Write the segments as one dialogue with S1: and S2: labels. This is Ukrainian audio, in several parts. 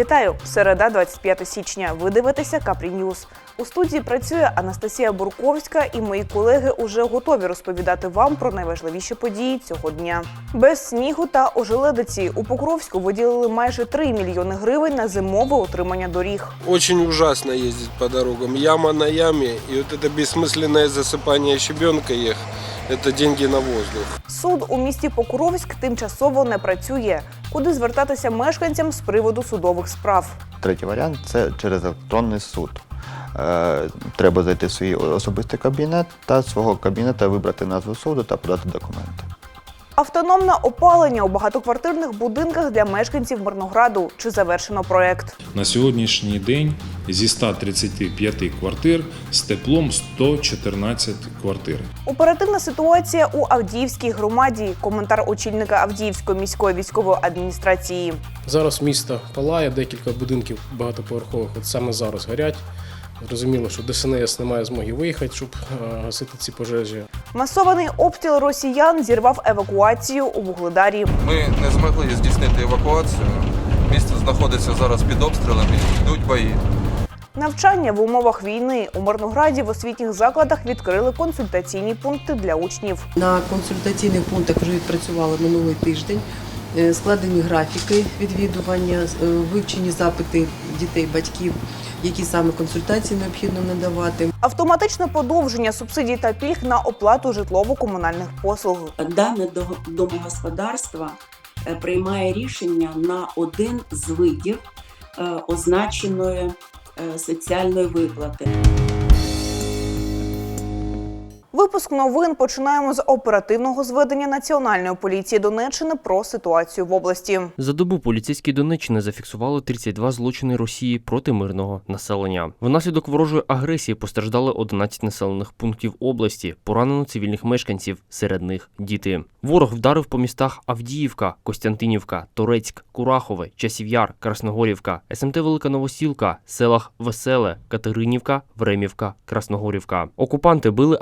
S1: Вітаю! Середа, 25 січня. Ви дивитеся Капрі Ньюз. У студії працює Анастасія Бурковська, і мої колеги уже готові розповідати вам про найважливіші події цього дня. Без снігу та ожеледиці у Покровську виділили майже 3 мільйони гривень на зимове утримання доріг.
S2: Очень ужасно ездить по дорогам. Яма на яме. И вот это бессмысленное засыпание щебенка их, это деньги на воздух.
S1: Суд у місті Покуровськ тимчасово не працює. Куди звертатися мешканцям з приводу судових справ?
S3: Третій варіант це через електронний суд. Е, Треба зайти в свій особистий кабінет та з свого кабінета вибрати назву суду та подати документи.
S1: Автономне опалення у багатоквартирних будинках для мешканців Мирнограду. Чи завершено проект?
S4: На сьогоднішній день зі 135 квартир з теплом 114 квартир.
S1: Оперативна ситуація у Авдіївській громаді. Коментар очільника Авдіївської міської військової адміністрації.
S5: Зараз місто палає, декілька будинків багатоповерхових от саме зараз горять. Зрозуміло, що ДСНС не має змоги виїхати, щоб е, гасити ці пожежі.
S1: Масований обстріл росіян зірвав евакуацію у Вугледарі.
S6: Ми не змогли здійснити евакуацію. Місто знаходиться зараз під обстрілами, йдуть бої.
S1: Навчання в умовах війни у Мирнограді в освітніх закладах відкрили консультаційні пункти для учнів.
S7: На консультаційних пунктах вже відпрацювали минулий тиждень. Е, Складені графіки відвідування, е, вивчені запити дітей, батьків, які саме консультації необхідно надавати.
S1: Автоматичне подовження субсидій та пільг на оплату житлово-комунальних послуг.
S8: дане до- домогосподарство е, приймає рішення на один з видів е, означеної е, соціальної виплати.
S1: Випуск новин починаємо з оперативного зведення Національної поліції Донеччини про ситуацію в області.
S9: За добу поліцейські Донеччини зафіксували 32 злочини Росії проти мирного населення. Внаслідок ворожої агресії постраждали 11 населених пунктів області, поранено цивільних мешканців, серед них діти. Ворог вдарив по містах Авдіївка, Костянтинівка, Торецьк, Курахове, Часів'яр, Красногорівка, СМТ Велика Новосілка, селах Веселе, Катеринівка, Времівка, Красногорівка. Окупанти били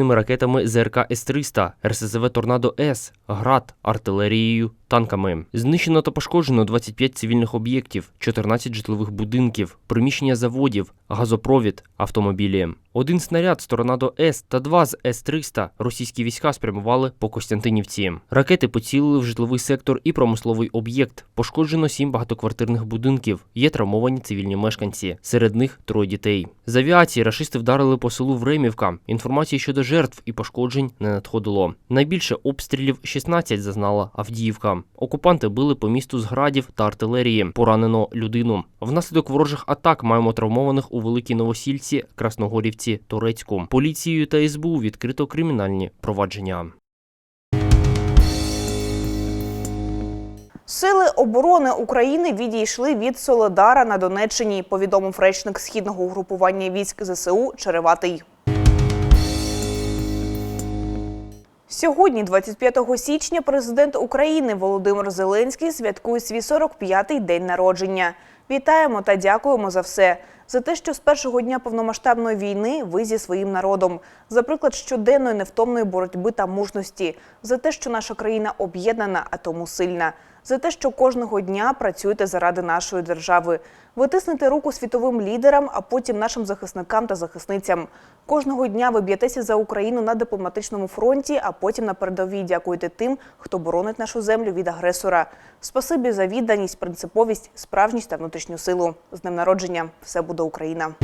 S9: авіаційними ракетами ЗРК С-300, РСЗВ Торнадо С, ГРАД, артилерією, танками. Знищено та пошкоджено 25 цивільних об'єктів, 14 житлових будинків, приміщення заводів, газопровід, автомобілі. Один снаряд з Торнадо С та два з С-300 російські війська спрямували по Костянтинівці. Ракети поцілили в житловий сектор і промисловий об'єкт. Пошкоджено сім багатоквартирних будинків. Є травмовані цивільні мешканці. Серед них троє дітей. З авіації рашисти вдарили по селу Времівка. Інформації щодо жертв і пошкоджень не надходило. Найбільше обстрілів 16 зазнала Авдіївка. Окупанти били по місту з градів та артилерії. Поранено людину. Внаслідок ворожих атак маємо травмованих у Великій Новосільці, Красногорівці, Торецьку. Поліцією та СБУ відкрито кримінальні провадження.
S1: Сили оборони України відійшли від Солодара на Донеччині, повідомив речник східного угрупування військ ЗСУ Череватий. Сьогодні, 25 січня, президент України Володимир Зеленський святкує свій 45-й день народження. Вітаємо та дякуємо за все. За те, що з першого дня повномасштабної війни ви зі своїм народом, за приклад щоденної невтомної боротьби та мужності, за те, що наша країна об'єднана, а тому сильна, за те, що кожного дня працюєте заради нашої держави. Ви тиснете руку світовим лідерам, а потім нашим захисникам та захисницям. Кожного дня ви б'єтеся за Україну на дипломатичному фронті, а потім на передовій дякуєте тим, хто боронить нашу землю від агресора. Спасибі за відданість, принциповість, справжність та внутрішню силу. З днем народження все буде Україна.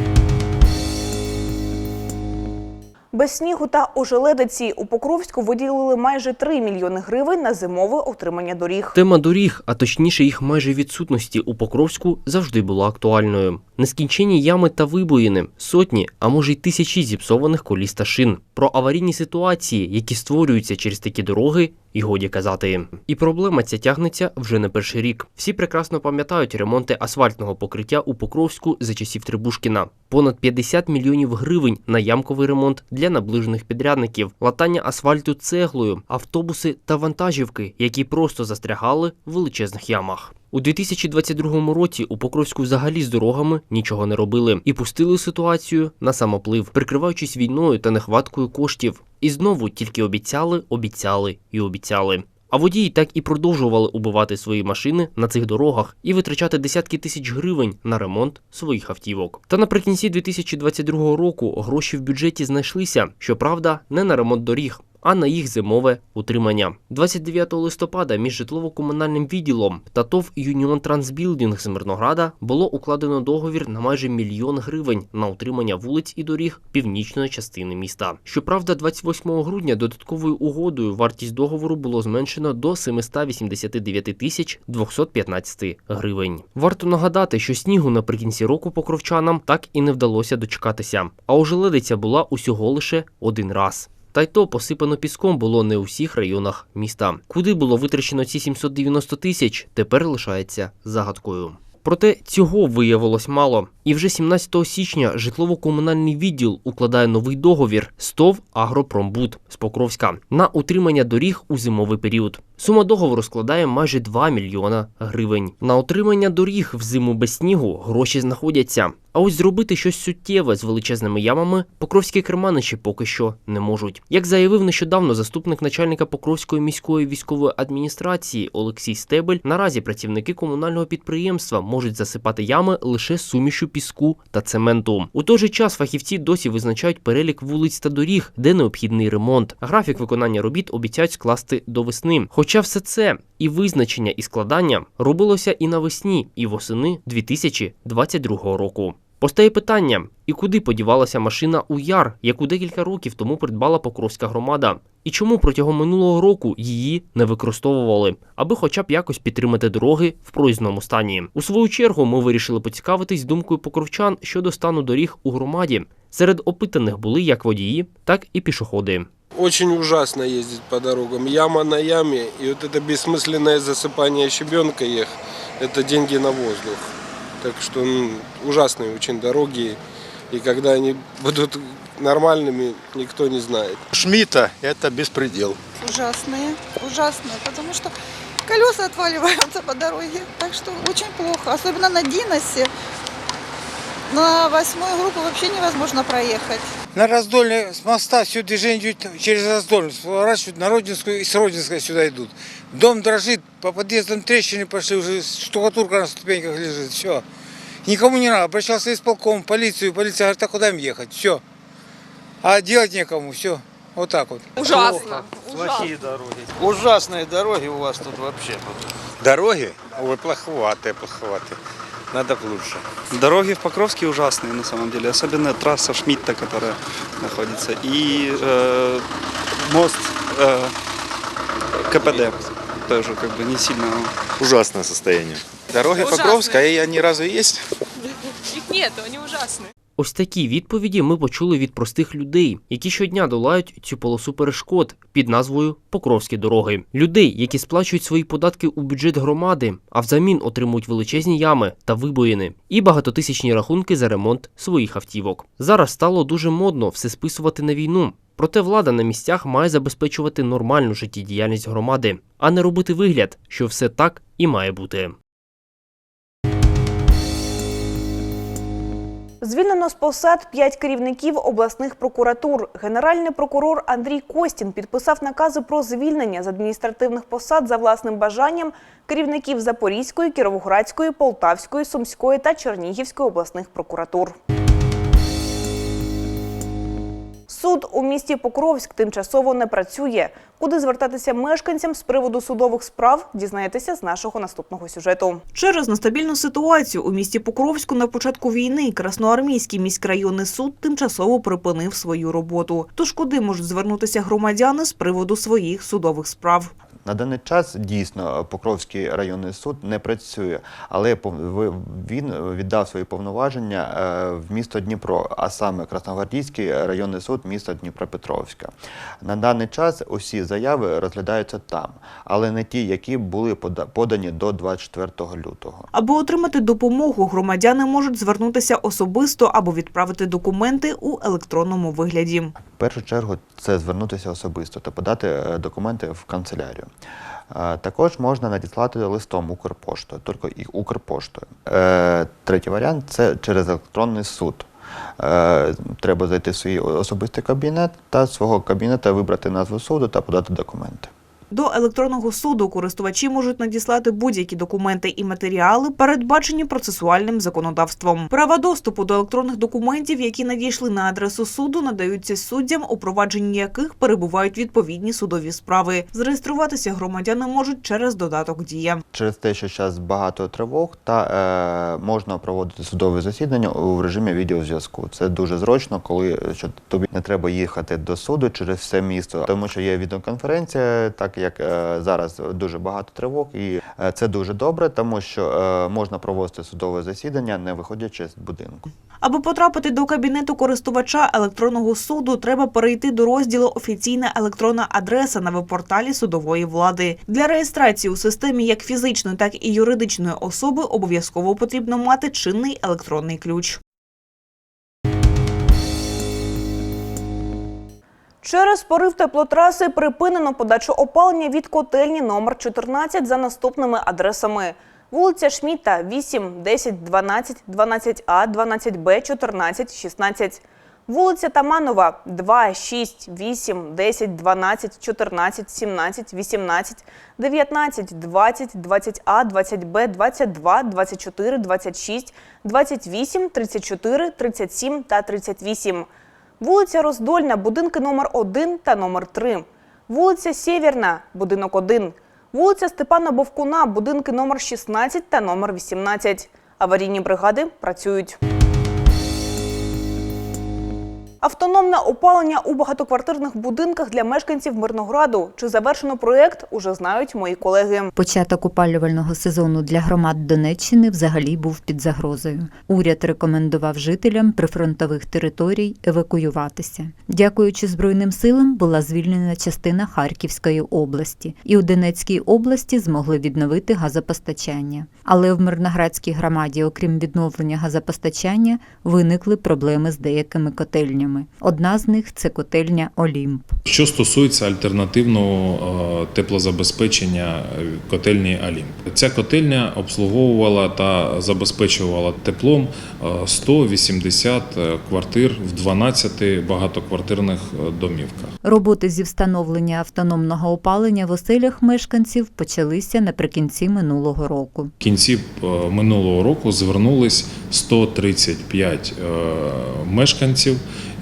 S1: Без снігу та ожеледиці у Покровську виділили майже 3 мільйони гривень на зимове отримання доріг.
S9: Тема доріг, а точніше їх майже відсутності у Покровську, завжди була актуальною. Нескінчені ями та вибоїни, сотні, а може й тисячі зіпсованих коліс та шин. Про аварійні ситуації, які створюються через такі дороги, і годі казати. І проблема ця тягнеться вже не перший рік. Всі прекрасно пам'ятають ремонти асфальтного покриття у Покровську за часів Трибушкіна. Понад 50 мільйонів гривень на ямковий ремонт для наближених підрядників, латання асфальту цеглою, автобуси та вантажівки, які просто застрягали в величезних ямах. У 2022 році у Покровську взагалі з дорогами нічого не робили і пустили ситуацію на самоплив, прикриваючись війною та нехваткою коштів. І знову тільки обіцяли, обіцяли і обіцяли. А водії так і продовжували убивати свої машини на цих дорогах і витрачати десятки тисяч гривень на ремонт своїх автівок. Та наприкінці 2022 року гроші в бюджеті знайшлися, щоправда, не на ремонт доріг. А на їх зимове утримання 29 листопада між житлово-комунальним відділом та ТОВ Юніон Трансбілдинг з Мирнограда було укладено договір на майже мільйон гривень на утримання вулиць і доріг північної частини міста. Щоправда, 28 грудня додатковою угодою вартість договору було зменшено до 789 тисяч 215 гривень. Варто нагадати, що снігу наприкінці року покровчанам так і не вдалося дочекатися, а ожеледиця була усього лише один раз. Та й то посипано піском було не у всіх районах міста. Куди було витрачено ці 790 тисяч, тепер лишається загадкою. Проте цього виявилось мало. І вже 17 січня житлово-комунальний відділ укладає новий договір з ТОВ Агропромбуд з Покровська на утримання доріг у зимовий період. Сума договору складає майже 2 мільйона гривень. На утримання доріг в зиму без снігу гроші знаходяться. А ось зробити щось суттєве з величезними ямами покровські керманичі поки що не можуть. Як заявив нещодавно заступник начальника Покровської міської військової адміністрації Олексій Стебель, наразі працівники комунального підприємства можуть засипати ями лише сумішю піску та цементу. У той же час фахівці досі визначають перелік вулиць та доріг, де необхідний ремонт. Графік виконання робіт обіцяють скласти до весни. Хоча все це і визначення, і складання робилося і навесні, і восени 2022 року. Постає питання: і куди подівалася машина у яр, яку декілька років тому придбала Покровська громада? І чому протягом минулого року її не використовували, аби хоча б якось підтримати дороги в проїзному стані? У свою чергу ми вирішили поцікавитись думкою покровчан щодо стану доріг у громаді. Серед опитаних були як водії, так і пішоходи.
S2: Очень ужасно ездить по дорогам. Яма на яме, и вот это бессмысленное засыпание щебенка их, это деньги на воздух. Так что ну, ужасные очень дороги. И когда они будут нормальными, никто не знает.
S10: Шмита – это беспредел.
S11: ужасные, ужасные, потому что колеса отваливаются по дороге, так что очень плохо, особенно на Диносе. На восьмую группу вообще невозможно проехать.
S10: На Раздолье с моста все движение идет через Раздолье, сворачивают на Родинскую и с Родинской сюда идут. Дом дрожит, по подъездам трещины пошли, уже штукатурка на ступеньках лежит, все. Никому не надо, обращался исполком, в полицию, полиция говорит, а куда им ехать, все. А делать некому, все. Вот так вот.
S11: Ужасно.
S10: Плохие дороги. Ужасные дороги у вас тут вообще.
S12: Дороги? Ой, плоховатые, плоховатые. Надо лучше.
S13: Дороги в Покровске ужасные на самом деле, особенно трасса Шмидта, которая находится, и э, мост э, КПД тоже как бы не сильно.
S12: Ужасное состояние. Дороги Покровска, и они разве есть?
S11: Их нету, они ужасные.
S9: Ось такі відповіді ми почули від простих людей, які щодня долають цю полосу перешкод під назвою Покровські дороги. Людей, які сплачують свої податки у бюджет громади, а взамін отримують величезні ями та вибоїни і багатотисячні рахунки за ремонт своїх автівок. Зараз стало дуже модно все списувати на війну. Проте влада на місцях має забезпечувати нормальну життєдіяльність громади, а не робити вигляд, що все так і має бути.
S1: Звільнено з посад п'ять керівників обласних прокуратур. Генеральний прокурор Андрій Костін підписав накази про звільнення з адміністративних посад за власним бажанням керівників Запорізької, Кіровоградської, Полтавської, Сумської та Чернігівської обласних прокуратур. Суд у місті Покровськ тимчасово не працює. Куди звертатися мешканцям з приводу судових справ, дізнаєтеся з нашого наступного сюжету. Через нестабільну ситуацію у місті Покровську на початку війни Красноармійський міськрайонний суд тимчасово припинив свою роботу. Тож куди можуть звернутися громадяни з приводу своїх судових справ?
S3: На даний час дійсно Покровський районний суд не працює, але він віддав свої повноваження е, в місто Дніпро, а саме Красногвардійський районний суд міста Дніпропетровська. На даний час усі заяви розглядаються там, але не ті, які були пода- подані до 24 лютого.
S1: Аби отримати допомогу, громадяни можуть звернутися особисто або відправити документи у електронному вигляді.
S3: В першу чергу це звернутися особисто та подати е, документи в канцелярію. Також можна надіслати листом Укрпоштою, тільки і Укрпоштою. Е, Третій варіант це через електронний суд. Е, Треба зайти в свій особистий кабінет та свого кабінета вибрати назву суду та подати документи.
S1: До електронного суду користувачі можуть надіслати будь-які документи і матеріали, передбачені процесуальним законодавством. Права доступу до електронних документів, які надійшли на адресу суду, надаються суддям, у провадженні яких перебувають відповідні судові справи. Зареєструватися громадяни можуть через додаток Дія.
S3: Через те, що зараз багато тривог, та е, можна проводити судове засідання у режимі відеозв'язку. Це дуже зручно, коли е, що тобі не треба їхати до суду через все місто, тому що є відеоконференція, так як е, зараз дуже багато тривог, і е, це дуже добре, тому що е, можна проводити судове засідання, не виходячи з будинку.
S1: Аби потрапити до кабінету користувача електронного суду, треба перейти до розділу Офіційна електронна адреса на веб-порталі судової влади. Для реєстрації у системі як фізичної, так і юридичної особи обов'язково потрібно мати чинний електронний ключ. Через порив теплотраси припинено подачу опалення від котельні номер 14 за наступними адресами. Вулиця Шміта 8, 10, 12, 12А, 12Б, 14, 16. Вулиця Таманова 2, 6, 8, 10, 12, 14, 17, 18, 19, 20, 20А, 20Б, 22, 24, 26, 28, 34, 37 та 38. Вулиця Роздольна, будинки номер 1 та номер 3. Вулиця Сєвєрна, будинок 1. Вулиця Степана Бовкуна, будинки номер 16 та номер 18. Аварійні бригади працюють. Автономне опалення у багатоквартирних будинках для мешканців Мирнограду. Чи завершено проєкт, уже знають мої колеги.
S14: Початок опалювального сезону для громад Донеччини взагалі був під загрозою. Уряд рекомендував жителям прифронтових територій евакуюватися. Дякуючи Збройним силам, була звільнена частина Харківської області, і у Донецькій області змогли відновити газопостачання. Але в Мирноградській громаді, окрім відновлення газопостачання, виникли проблеми з деякими котельнями. Одна з них це котельня Олімп.
S4: Що стосується альтернативного е, теплозабезпечення е, котельні Алімп, ця котельня обслуговувала та забезпечувала теплом е, 180 квартир в 12 багатоквартирних е, домівках.
S14: Роботи зі встановлення автономного опалення в оселях мешканців почалися наприкінці минулого року.
S4: В кінці е, минулого року звернулись 135 е, мешканців,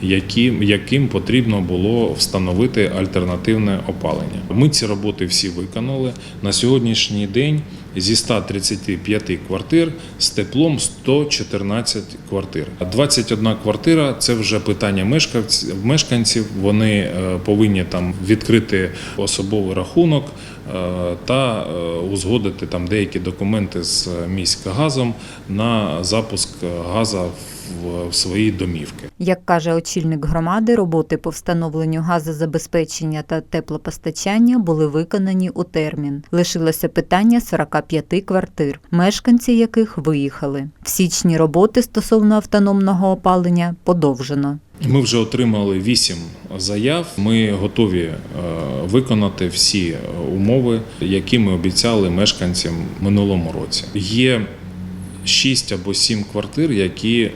S4: які, яким потрібно було встановити альтернативне опалення. Ми ці роботи всі виконали. На сьогоднішній день зі 135 квартир з теплом 114 квартир. 21 квартира це вже питання мешканців. мешканців. Вони е, повинні там відкрити особовий рахунок е, та е, узгодити там деякі документи з міськгазом на запуск газу в- в свої домівки.
S14: Як каже очільник громади, роботи по встановленню газозабезпечення та теплопостачання були виконані у термін. Лишилося питання 45 квартир, мешканці яких виїхали. В січні роботи стосовно автономного опалення подовжено.
S4: Ми вже отримали вісім заяв. Ми готові е, виконати всі умови, які ми обіцяли мешканцям минулому році. Є шість або сім квартир, які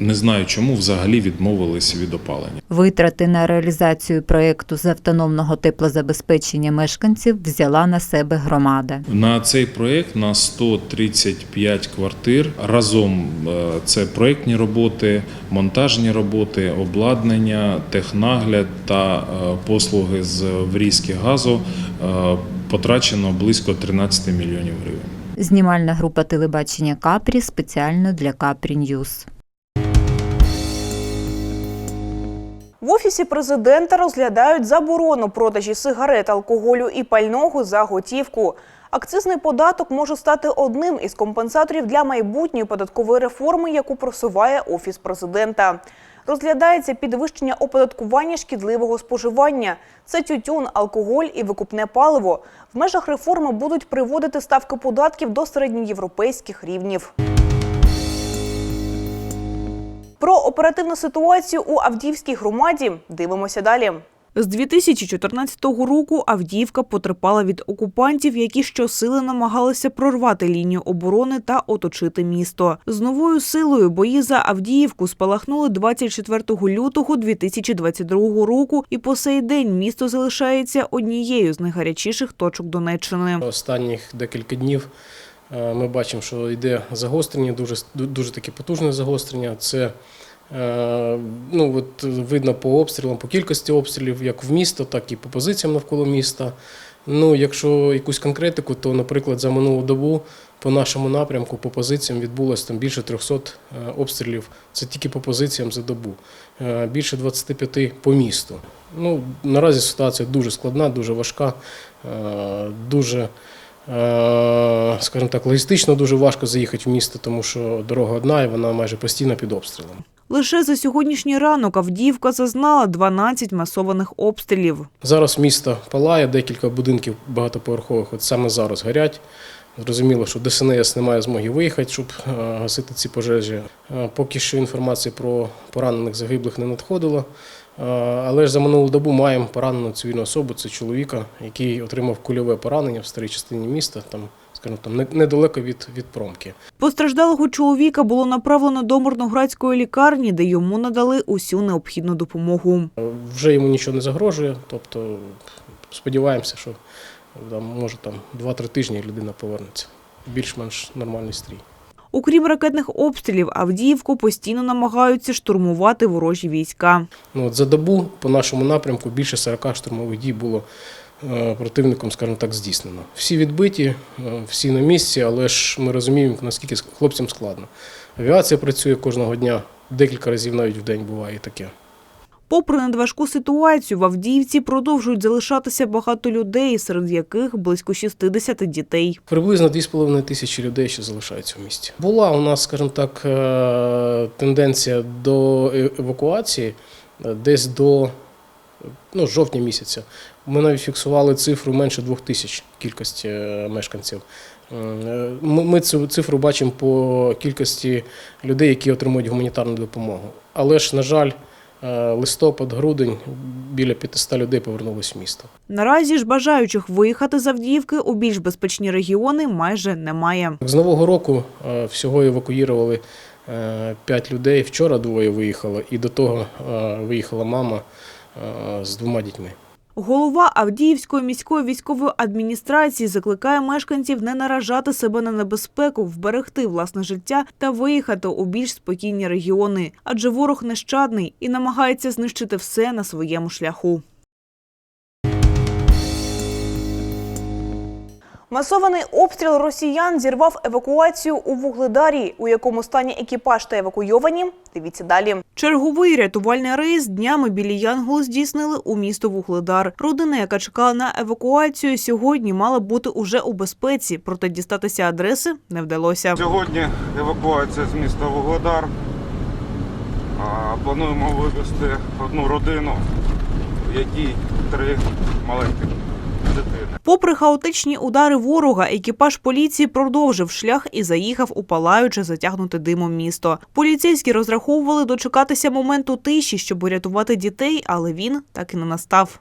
S4: не знаю чому взагалі відмовились від опалення.
S14: Витрати на реалізацію проєкту з автономного теплозабезпечення мешканців взяла на себе громада.
S4: На цей проєкт на 135 квартир разом е, це проєктні роботи, монтажні роботи, обладнання, технагляд та е, послуги з врізки газу е, потрачено близько 13 мільйонів гривень.
S14: Знімальна група телебачення Капрі спеціально для Капрі Ньюз.
S1: В офісі президента розглядають заборону продажі сигарет, алкоголю і пального за готівку. Акцизний податок може стати одним із компенсаторів для майбутньої податкової реформи, яку просуває офіс президента. Розглядається підвищення оподаткування шкідливого споживання. Це тютюн, алкоголь і викупне паливо. В межах реформи будуть приводити ставки податків до середньоєвропейських рівнів. Про оперативну ситуацію у Авдіївській громаді дивимося далі.
S15: З 2014 року Авдіївка потерпала від окупантів, які щосили намагалися прорвати лінію оборони та оточити місто. З новою силою бої за Авдіївку спалахнули 24 лютого 2022 року, і по сей день місто залишається однією з найгарячіших точок Донеччини.
S5: Останніх декілька днів ми бачимо, що йде загострення, дуже, дуже таке потужне загострення. Це е, ну, от видно по обстрілам, по кількості обстрілів, як в місто, так і по позиціям навколо міста. Ну, якщо якусь конкретику, то, наприклад, за минулу добу по нашому напрямку, по позиціям відбулося там більше 300 е, обстрілів. Це тільки по позиціям за добу. Е, Більше 25 по місту. Ну, наразі ситуація дуже складна, дуже важка, е, дуже, е, скажімо так, логістично дуже важко заїхати в місто, тому що дорога одна і вона майже постійно під обстрілом.
S15: Лише за сьогоднішній ранок Авдіївка зазнала 12 масованих обстрілів.
S5: Зараз місто палає, декілька будинків багатоповерхових от саме зараз горять. Зрозуміло, що ДСНС не має змоги виїхати, щоб е, гасити ці пожежі. Е, Поки що інформації про поранених загиблих не надходило. Е, Але ж за минулу добу маємо поранену цивільну особу, це чоловіка, який отримав кульове поранення в старій частині міста, там, скажімо, там недалеко від, від промки.
S15: Постраждалого чоловіка було направлено до Мирноградської лікарні, де йому надали усю необхідну допомогу.
S5: Вже йому нічого не загрожує, тобто сподіваємося, що там, може там 2-3 тижні людина повернеться. Більш-менш нормальний стрій.
S15: Окрім ракетних обстрілів, Авдіївку постійно намагаються штурмувати ворожі війська.
S5: Ну, от за добу по нашому напрямку більше 40 штурмових дій було е, противником, скажімо так, здійснено. Всі відбиті, е, всі на місці, але ж ми розуміємо, наскільки ск- хлопцям складно. Авіація працює кожного дня, декілька разів навіть в день буває таке.
S15: Попри надважку ситуацію, в Авдіївці продовжують залишатися багато людей, серед яких близько 60 дітей.
S5: Приблизно 2,5 тисячі людей ще залишаються в місті. Була у нас, скажімо так, е, тенденція до евакуації е, десь до ну, жовтня місяця. Ми навіть фіксували цифру менше двох тисяч кількості е, мешканців. Ми цю цифру бачимо по кількості людей, які отримують гуманітарну допомогу. Але ж, на жаль, е, листопад, грудень біля 500 людей повернулись в місто.
S15: Наразі ж бажаючих виїхати з Авдіївки у більш безпечні регіони майже немає.
S5: З Нового року е, всього евакуювали 5 людей. Вчора двоє виїхало, і до того е, виїхала мама е, з двома дітьми.
S15: Голова Авдіївської міської військової адміністрації закликає мешканців не наражати себе на небезпеку, вберегти власне життя та виїхати у більш спокійні регіони, адже ворог нещадний і намагається знищити все на своєму шляху. Масований обстріл росіян зірвав евакуацію у Вугледарі, у якому стані екіпаж та евакуйовані. Дивіться далі. Черговий рятувальний рейс днями білі Янгол здійснили у місто Вугледар. Родина, яка чекала на евакуацію, сьогодні мала бути уже у безпеці, проте дістатися адреси не вдалося.
S16: Сьогодні евакуація з міста Вугледар. Плануємо вивезти одну родину, в якій три маленьких.
S15: Попри хаотичні удари ворога, екіпаж поліції продовжив шлях і заїхав у палаюче затягнуте димом місто. Поліцейські розраховували дочекатися моменту тиші, щоб урятувати дітей, але він так і не настав.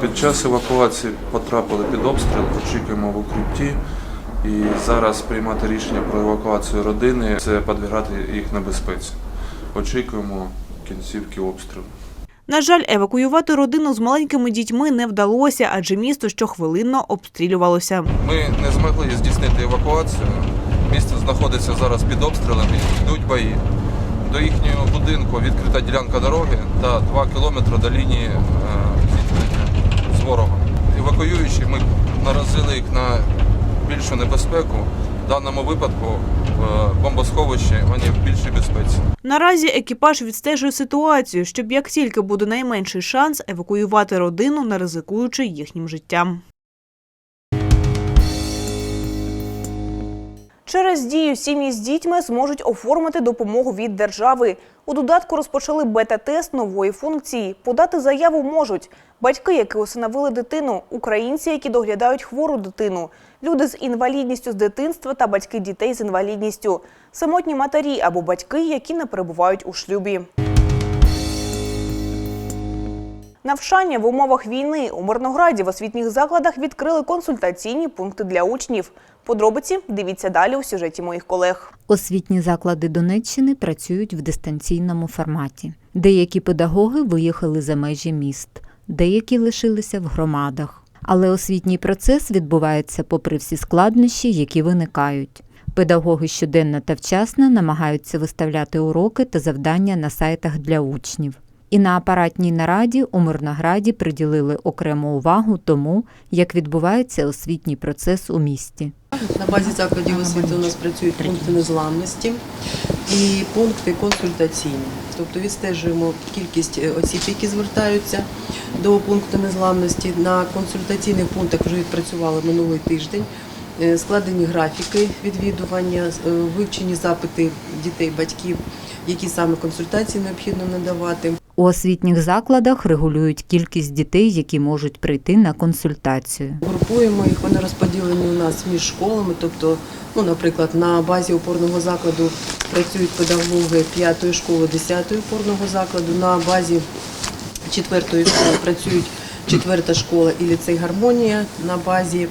S6: Під час евакуації потрапили під обстріл, очікуємо в укритті. І зараз приймати рішення про евакуацію родини це підвергати їх небезпеці. Очікуємо кінцівки обстрілу.
S15: На жаль, евакуювати родину з маленькими дітьми не вдалося, адже місто щохвилинно обстрілювалося.
S6: Ми не змогли здійснити евакуацію. Місто знаходиться зараз під обстрілами, йдуть бої. До їхнього будинку відкрита ділянка дороги та 2 кілометри до лінії е, зіткнення з ворогом. Евакуюючи, ми наразили їх на більшу небезпеку. В даному випадку в бомбосховищі вони в більшій безпеці.
S15: Наразі екіпаж відстежує ситуацію, щоб як тільки буде найменший шанс евакуювати родину, не ризикуючи їхнім життям.
S1: Через дію сім'ї з дітьми зможуть оформити допомогу від держави. У додатку розпочали бета-тест нової функції. Подати заяву можуть батьки, які усиновили дитину, українці, які доглядають хвору дитину, люди з інвалідністю з дитинства та батьки дітей з інвалідністю, самотні матері або батьки, які не перебувають у шлюбі. Навчання в умовах війни у Мирнограді в освітніх закладах відкрили консультаційні пункти для учнів. Подробиці дивіться далі у сюжеті моїх колег.
S14: Освітні заклади Донеччини працюють в дистанційному форматі. Деякі педагоги виїхали за межі міст, деякі лишилися в громадах. Але освітній процес відбувається попри всі складнощі, які виникають. Педагоги щоденно та вчасно намагаються виставляти уроки та завдання на сайтах для учнів. І на апаратній нараді у Мирнограді приділили окрему увагу тому, як відбувається освітній процес у місті.
S7: На базі закладів освіти у нас працюють пункти незламності і пункти консультаційні. Тобто відстежуємо кількість е, осіб, які звертаються до пункту незламності. На консультаційних пунктах вже відпрацювали минулий тиждень. Е, Складені графіки відвідування, е, вивчені запити дітей, батьків, які саме консультації необхідно надавати.
S14: У освітніх закладах регулюють кількість дітей, які можуть прийти на консультацію.
S7: Групуємо їх, вони розподілені у нас між школами. Тобто, ну, наприклад, на базі опорного закладу працюють педагоги 5 школи, 10 опорного закладу. На базі 4 школи працюють 4 школа і ліцей гармонія. На базі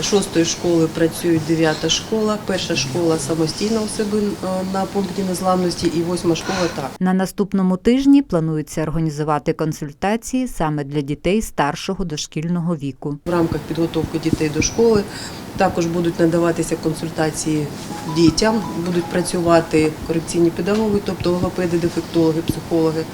S7: 6 школи працює 9 школа, перша школа самостійна у себе е, на пункті незламності і 8 школа так.
S14: На наступному тижні планується організувати консультації саме для дітей старшого дошкільного віку.
S7: В рамках підготовки дітей до школи також будуть надаватися консультації дітям, будуть працювати корекційні педагоги, тобто логопеди, дефектологи, психологи,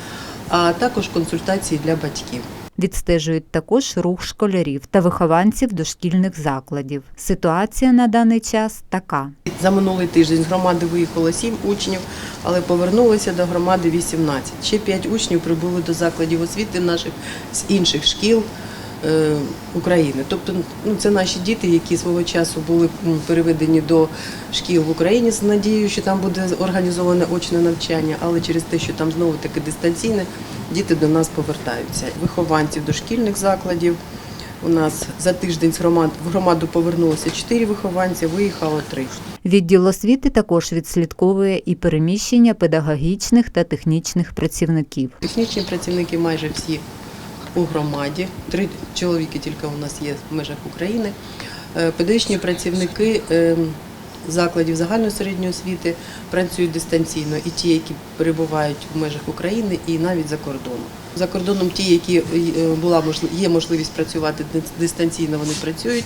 S7: а також консультації для батьків.
S14: Відстежують також рух школярів та вихованців дошкільних закладів. Ситуація на даний час така.
S7: За минулий тиждень з громади виїхало 7 учнів, але повернулося до громади 18. Ще 5 учнів прибули до закладів освіти наших з інших шкіл України. Тобто, ну це наші діти, які свого часу були переведені до шкіл в Україні з надією, що там буде організоване очне навчання, але через те, що там знову таки дистанційне, діти до нас повертаються. Вихованців дошкільних закладів. У нас за тиждень з громад в громаду повернулося 4 вихованці, виїхало 3.
S14: Відділ освіти також відслідковує і переміщення педагогічних та технічних працівників.
S7: Технічні працівники майже всі у громаді. Три чоловіки тільки у нас є в межах України. Е, Педагогічні працівники е, закладів загальної середньої освіти працюють дистанційно, і ті, які перебувають в межах України, і навіть за кордоном. За кордоном ті, які е, була є можливість працювати дистанційно, вони працюють.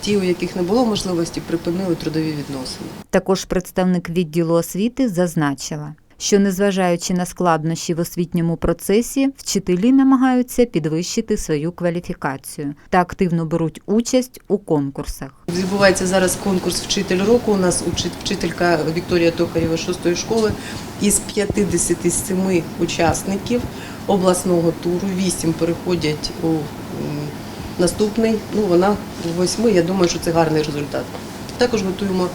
S7: Ті, у яких не було можливості, припинили трудові відносини.
S14: Також представник відділу освіти зазначила, що незважаючи на складнощі в освітньому процесі, вчителі намагаються підвищити свою кваліфікацію та активно беруть участь у конкурсах.
S7: Відбувається зараз конкурс Вчитель року. У нас вчителька Вікторія Токарєва 6 школи. Із 57 учасників обласного туру 8 переходять у наступний. Ну, вона в 8, я думаю, що це гарний результат. Також готуємо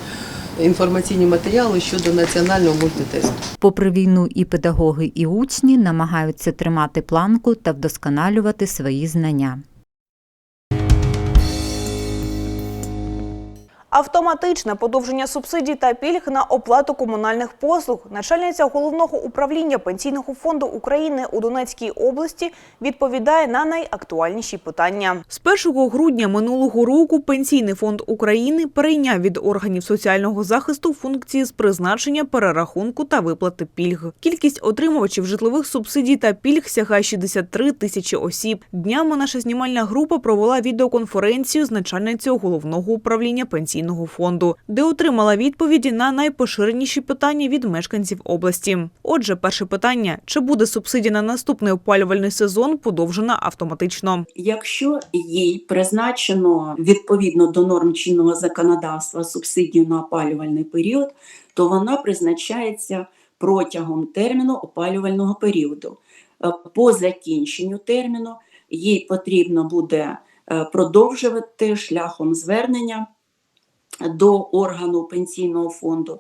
S7: інформаційні матеріали щодо національного мультитесту.
S14: Попри війну, і педагоги, і учні намагаються тримати планку та вдосконалювати свої знання.
S1: Автоматичне подовження субсидій та пільг на оплату комунальних послуг. Начальниця головного управління пенсійного фонду України у Донецькій області відповідає на найактуальніші питання. З 1 грудня минулого року Пенсійний фонд України перейняв від органів соціального захисту функції з призначення, перерахунку та виплати пільг. Кількість отримувачів житлових субсидій та пільг сягає 63 тисячі осіб. Днями наша знімальна група провела відеоконференцію з начальницею головного управління пенсійного фонду, де отримала відповіді на найпоширеніші питання від мешканців області. Отже, перше питання: чи буде субсидія на наступний опалювальний сезон подовжена автоматично?
S8: Якщо їй призначено відповідно до норм чинного законодавства субсидію на опалювальний період, то вона призначається протягом терміну опалювального періоду. Е, По закінченню терміну їй потрібно буде е, продовжувати шляхом звернення до органу пенсійного фонду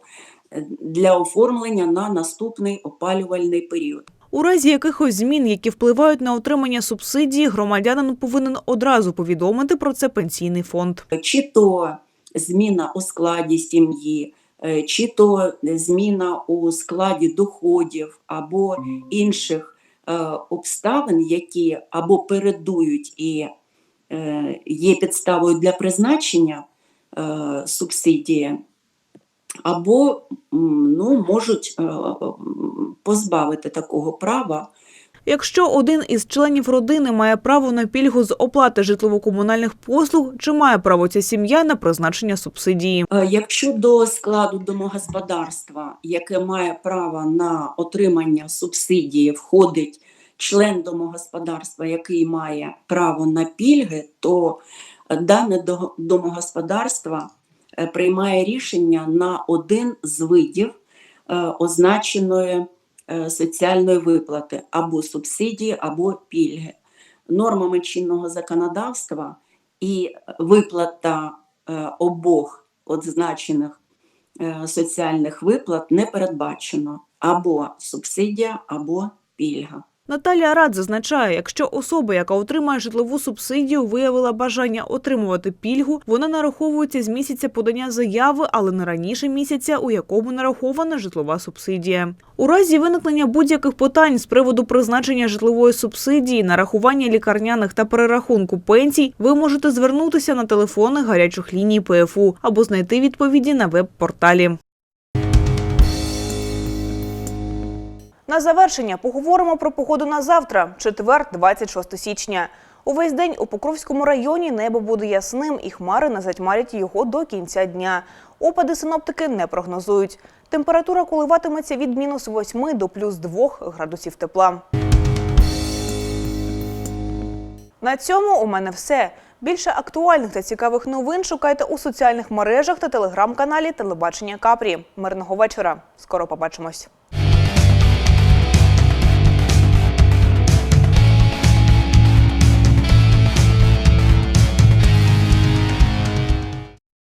S8: е, для оформлення на наступний опалювальний період.
S1: У разі якихось змін, які впливають на отримання субсидії, громадянин повинен одразу повідомити про це пенсійний фонд.
S8: чи то зміна у складі сім'ї, е, чи то зміна у складі доходів або інших е, обставин, які або передують і є підставою для призначення субсидії, або ну, можуть е, позбавити такого права.
S1: Якщо один із членів родини має право на пільгу з оплати житлово-комунальних послуг, чи має право ця сім'я на призначення субсидії?
S8: Е, Якщо до складу домогосподарства, яке має право на отримання субсидії, входить член домогосподарства, який має право на пільги, то дане до- домогосподарство е, приймає рішення на один з видів е, означеної е, соціальної виплати або субсидії, або пільги. Нормами чинного законодавства і виплата обох означених соціальних виплат не передбачено або субсидія, або пільга.
S1: Наталія Рад зазначає, якщо особа, яка отримає житлову субсидію, виявила бажання отримувати пільгу, вона нараховується з місяця подання заяви, але не раніше місяця, у якому нарахована житлова субсидія. У разі виникнення будь-яких питань з приводу призначення житлової субсидії, нарахування лікарняних та перерахунку пенсій, ви можете звернутися на телефони гарячих ліній ПФУ або знайти відповіді на веб-порталі. На завершення поговоримо про погоду на завтра, четвер, 26 січня. Увесь день у Покровському районі небо буде ясним і хмари не затьмарять його до кінця дня. Опади синоптики не прогнозують. Температура коливатиметься від мінус 8 до плюс 2 градусів тепла. На цьому у мене все. Більше актуальних та цікавих новин шукайте у соціальних мережах та телеграм-каналі Телебачення Капрі. Мирного вечора. Скоро побачимось.